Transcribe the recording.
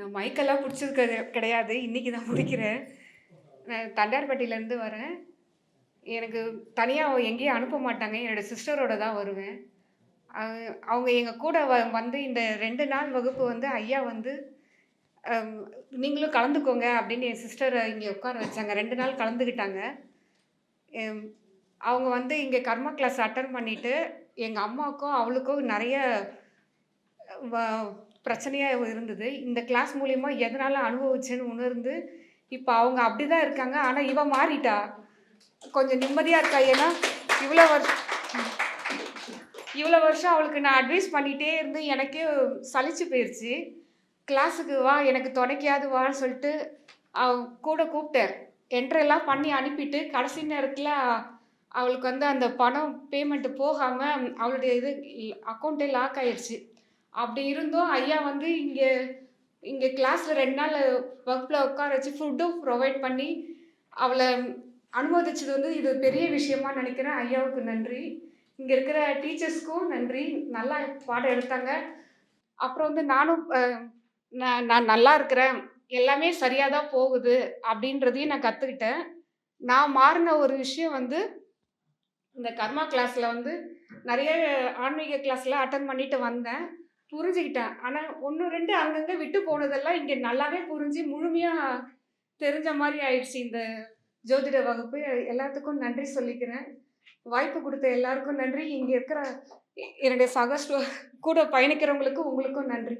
நான் மைக்கெல்லாம் பிடிச்சது கிடை- கிடையாது. இன்றைக்கி தான் பிடிக்கிறேன் நான் தண்டார்பட்டியிலேருந்து வரேன். எனக்கு தனியாக எங்கேயும் அனுப்ப மாட்டாங்க. என்னோட சிஸ்டரோட தான் வருவேன். அவங்க எங்கள் கூட வ வந்து இந்த ரெண்டு நாள் வகுப்பு வந்து ஐயா வந்து நீங்களும் கலந்துக்கோங்க அப்படின்னு என் சிஸ்டரை இங்கே உட்கார வச்சாங்க. ரெண்டு நாள் கலந்துக்கிட்டாங்க. அவங்க வந்து இங்கே கர்மா கிளாஸ் அட்டன் பண்ணிவிட்டு எங்கள் அம்மாவுக்கும் அவளுக்கும் நிறைய வ- பிரச்சனையாக இருந்தது. இந்த கிளாஸ் மூலிமா எதனால் அனுபவிச்சேன்னு உணர்ந்து இப்போ அவங்க அப்படி தான் இருக்காங்க. ஆனால் இவ மாறிட்டா. கொஞ்சம் நிம்மதியாக இருக்கா? ஏன்னா இவ்வளோ வருஷம் இவ்வளோ வருஷம் அவளுக்கு நான் அட்வைஸ் பண்ணிகிட்டே இருந்து எனக்கே சலிச்சு போயிடுச்சு கிளாஸுக்கு வா எனக்கு துணைக்காது வான்னு சொல்லிட்டு அவ கூட கூப்பிட்டேன். என்ட்ரெல்லாம் பண்ணி அனுப்பிட்டு கடைசி நேரத்தில் அவளுக்கு வந்து அந்த பணம் பேமெண்ட்டு போகாமல் அவளுடைய இது அக்கௌண்ட்டே லாக் ஆயிடுச்சு அப்படி இருந்தும் ஐயா வந்து இங்கே இங்கே கிளாஸில் ரெண்டு நாள் வகுப்பில் உட்கார வச்சு ஃபுட்டும் ப்ரொவைட் பண்ணி அவளை அனுமதிச்சது வந்து இது பெரிய விஷயமா நினைக்கிறேன். ஐயாவுக்கு நன்றி. இங்கே இருக்கிற டீச்சர்ஸ்க்கும் நன்றி. நல்லா பாடம் எடுத்தாங்க. அப்புறம் வந்து நானும் நான் நான் நல்லா இருக்கிறேன். எல்லாமே சரியாக தான் போகுது அப்படின்றதையும் நான் கற்றுக்கிட்டேன் நான் மாறின ஒரு விஷயம் வந்து இந்த கர்மா கிளாஸில் வந்து நிறைய ஆன்மீக கிளாஸ்லாம் அட்டன் பண்ணிட்டு வந்தேன். புரிஞ்சுக்கிட்டேன். ஆனால் ஒன்று ரெண்டு அங்கங்கே விட்டு போனதெல்லாம் இங்கே நல்லாவே புரிஞ்சு முழுமையாக தெரிஞ்ச மாதிரி ஆயிடுச்சு இந்த ஜோதிட வகுப்பு. எல்லாத்துக்கும் நன்றி சொல்லிக்கிறேன். வாய்ப்பு கொடுத்த எல்லாருக்கும் நன்றி. இங்கே இருக்கிற என்னுடைய சக கூட பயணிக்கிறவங்களுக்கும் உங்களுக்கும் நன்றி.